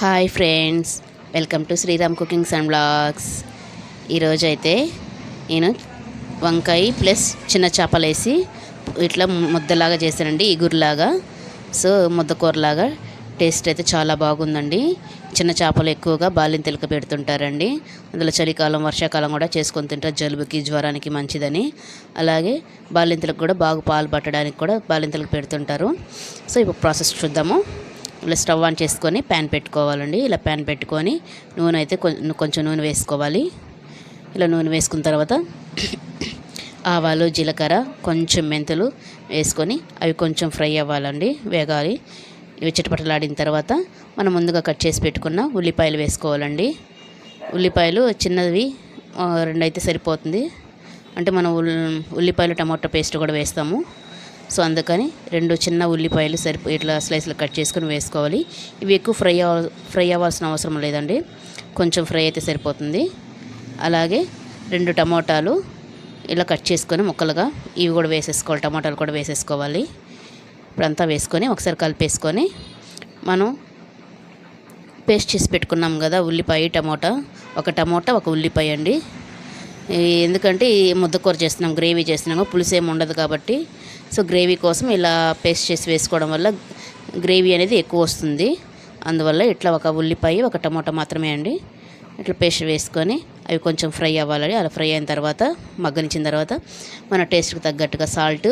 Hi friends welcome to Sriram cookings and blogs. ఈరోజు అయితే నేను వంకాయ ప్లస్ చిన్న చేపలు వేసి ఇట్లా ముద్దలాగా చేశానండి ఇగురులాగా. సో ముద్దకూరలాగా టేస్ట్ అయితే చాలా బాగుందండి. చిన్న చేపలు ఎక్కువగా బాలింతలకు పెడుతుంటారండి. అందులో చలికాలం వర్షాకాలం కూడా చేసుకొని తింటారు జలుబుకి జ్వరానికి మంచిదని. అలాగే బాలింతలకు కూడా బాగా పాలు పట్టడానికి కూడా బాలింతలకు పెడుతుంటారు. సో ఇప్పుడు ప్రాసెస్ చూద్దాము. ఇలా స్టవ్ ఆన్ చేసుకొని ప్యాన్ పెట్టుకోవాలండి. ఇలా ప్యాన్ పెట్టుకొని నూనె అయితే కొంచెం నూనె వేసుకోవాలి. ఇలా నూనె వేసుకున్న తర్వాత ఆవాలు జీలకర్ర కొంచెం మెంతులు వేసుకొని అవి కొంచెం ఫ్రై అవ్వాలండి వేగాలి. ఇవి చిటపటలాడిన తర్వాత మనం ముందుగా కట్ చేసి పెట్టుకున్న ఉల్లిపాయలు వేసుకోవాలండి. ఉల్లిపాయలు చిన్నవి రెండైతే సరిపోతుంది. అంటే మనం ఉల్లిపాయలు టమాటో పేస్ట్ కూడా వేస్తాము. సో అందుకని రెండు చిన్న ఉల్లిపాయలు సరిపో ఇట్లా స్లైస్లు కట్ చేసుకొని వేసుకోవాలి. ఇవి ఎక్కువ ఫ్రై అవ ఫ్రై అవ్వాల్సిన అవసరం లేదండి. కొంచెం ఫ్రై అయితే సరిపోతుంది. అలాగే రెండు టమోటాలు ఇలా కట్ చేసుకొని ముక్కలుగా ఇవి కూడా వేసేసుకోవాలి. టమాటాలు కూడా వేసేసుకోవాలి. ఇప్పుడంతా వేసుకొని ఒకసారి కలిపేసుకొని మనం పేస్ట్ చేసి పెట్టుకున్నాం కదా ఉల్లిపాయ టమోటా. ఒక టమోటా ఒక ఉల్లిపాయ అండి. ఎందుకంటే ముద్దకూర చేస్తున్నాం గ్రేవీ చేస్తున్నాము పులుసు ఏమి ఉండదు కాబట్టి. సో గ్రేవీ కోసం ఇలా పేస్ట్ చేసి వేసుకోవడం వల్ల గ్రేవీ అనేది ఎక్కువ వస్తుంది. అందువల్ల ఇట్లా ఒక ఉల్లిపాయ ఒక టమోటా మాత్రమే అండి. ఇట్లా పేస్ట్ వేసుకొని అవి కొంచెం ఫ్రై అవ్వాలి అలా ఫ్రై అయిన తర్వాత మగ్గనిచ్చిన తర్వాత మన టేస్ట్కి తగ్గట్టుగా సాల్ట్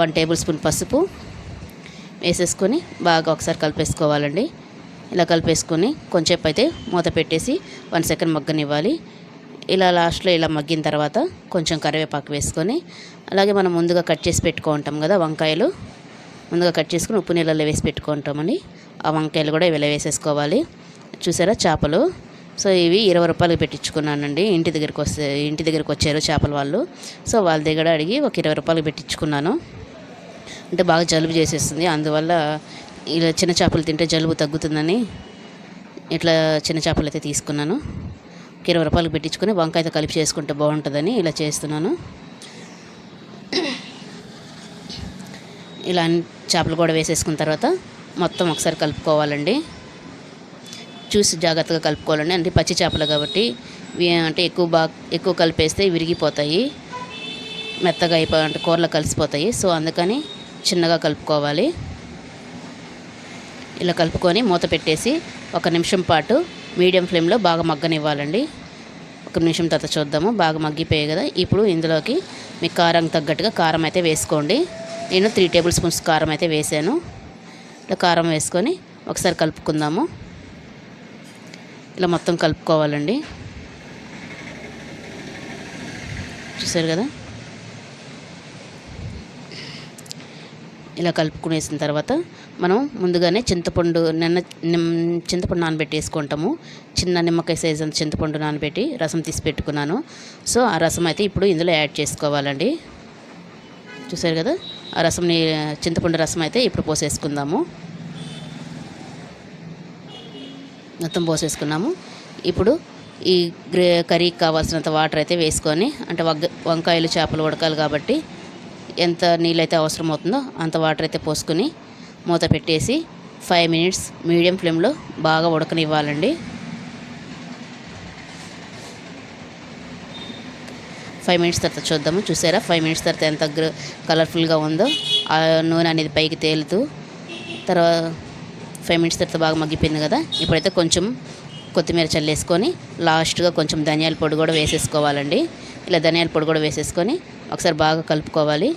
వన్ టేబుల్ స్పూన్ పసుపు వేసేసుకొని బాగా ఒకసారి కలిపేసుకోవాలండి. ఇలా కలిపేసుకొని కొంచెంసేపు అయితే మూత పెట్టేసి వన్ సెకండ్ మగ్గనివ్వాలి. ఇలా లాస్ట్లో ఇలా మగ్గిన తర్వాత కొంచెం కరివేపాకు వేసుకొని అలాగే మనం ముందుగా కట్ చేసి పెట్టుకుంటాం కదా వంకాయలు. ముందుగా కట్ చేసుకుని ఉప్పు నీళ్ళలో వేసి పెట్టుకుంటామని ఆ వంకాయలు కూడా ఇలా వేసేసుకోవాలి. చూసారా చేపలు? సో ఇవి ఇరవై రూపాయలు పెట్టించుకున్నానండి. ఇంటి దగ్గరికి వస్తే ఇంటి దగ్గరికి వచ్చారు చేపల వాళ్ళు. సో వాళ్ళ దగ్గర అడిగి ఒక ఇరవై రూపాయలు పెట్టించుకున్నాను. అంటే బాగా జలుబు చేసేస్తుంది. అందువల్ల ఇలా చిన్న చేపలు తింటే జలుబు తగ్గుతుందని ఇట్లా చిన్న చేపలు అయితే తీసుకున్నాను. ఒక ఇరవై రూపాయలు పెట్టించుకొని వంకాయతో కలిపి చేసుకుంటే బాగుంటుందని ఇలా చేస్తున్నాను. ఇలా చేపలు కూడా వేసేసుకున్న తర్వాత మొత్తం ఒకసారి కలుపుకోవాలండి. చూసి జాగ్రత్తగా కలుపుకోవాలండి. అంటే పచ్చి చేపలు కాబట్టి అంటే ఎక్కువ బాగా ఎక్కువ కలిపేస్తే విరిగిపోతాయి. మెత్తగా అయిపో అంటే కూరలో కలిసిపోతాయి. సో అందుకని చిన్నగా కలుపుకోవాలి. ఇలా కలుపుకొని మూత పెట్టేసి ఒక నిమిషం పాటు మీడియం ఫ్లేమ్లో బాగా మగ్గనివ్వాలండి. ఒక నిమిషం తర్వాత చూద్దాము. బాగా మగ్గిపోయాయి కదా. ఇప్పుడు ఇందులోకి మీ కారం తగ్గట్టుగా కారం అయితే వేసుకోండి. నేను త్రీ టేబుల్ స్పూన్స్ కారం అయితే వేసాను. ఇలా కారం వేసుకొని ఒకసారి కలుపుకుందాము. ఇలా మొత్తం కలుపుకోవాలండి. చూసారు కదా? ఇలా కలుపుకునేసిన తర్వాత మనం ముందుగానే చింతపండు నిన్న చింతపండు నానబెట్టేసుకుంటాము చిన్న నిమ్మకాయ సైజ్ అంత చింతపండు నానబెట్టి రసం తీసి పెట్టుకున్నాను. సో ఆ రసం అయితే ఇప్పుడు ఇందులో యాడ్ చేసుకోవాలండి. చూసారు కదా? ఆ రసంని చింతపండు రసం అయితే ఇప్పుడు పోసేసుకుందాము. మొత్తం పోసేసుకున్నాము. ఇప్పుడు ఈ గ్రే కర్రీకి కావాల్సినంత వాటర్ అయితే వేసుకొని అంటే వంకాయలు చేపలు ఉడకాలి కాబట్టి ఎంత నీళ్ళైతే అవసరం అవుతుందో అంత వాటర్ అయితే పోసుకొని మూత పెట్టేసి ఫైవ్ మినిట్స్ మీడియం ఫ్లేమ్లో బాగా ఉడకనివ్వాలండి. ఫైవ్ మినిట్స్ తర్వాత చూద్దాము. చూసారా? ఫైవ్ మినిట్స్ తర్వాత ఎంత కలర్ఫుల్గా ఉందో ఆ నూనె అనేది పైకి తేలుతూ తర్వాత ఫైవ్ మినిట్స్ తర్వాత బాగా మగ్గిపోయింది కదా? ఇప్పుడైతే కొంచెం కొత్తిమీర చల్లేసుకొని లాస్ట్గా కొంచెం ధనియాల పొడి కూడా వేసేసుకోవాలండి. ఇలా ధనియాల పొడి కూడా వేసేసుకొని ఒకసారి బాగా కలుపుకోవాలి.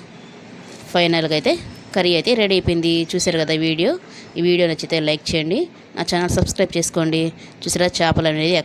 ఫైనల్గా అయితే కర్రీ అయితే రెడీ అయిపోయింది. చూసారు కదా వీడియో? ఈ వీడియో నచ్చితే లైక్ చేయండి. నా ఛానల్ సబ్స్క్రైబ్ చేసుకోండి. చూసారా? చేపలు అనేది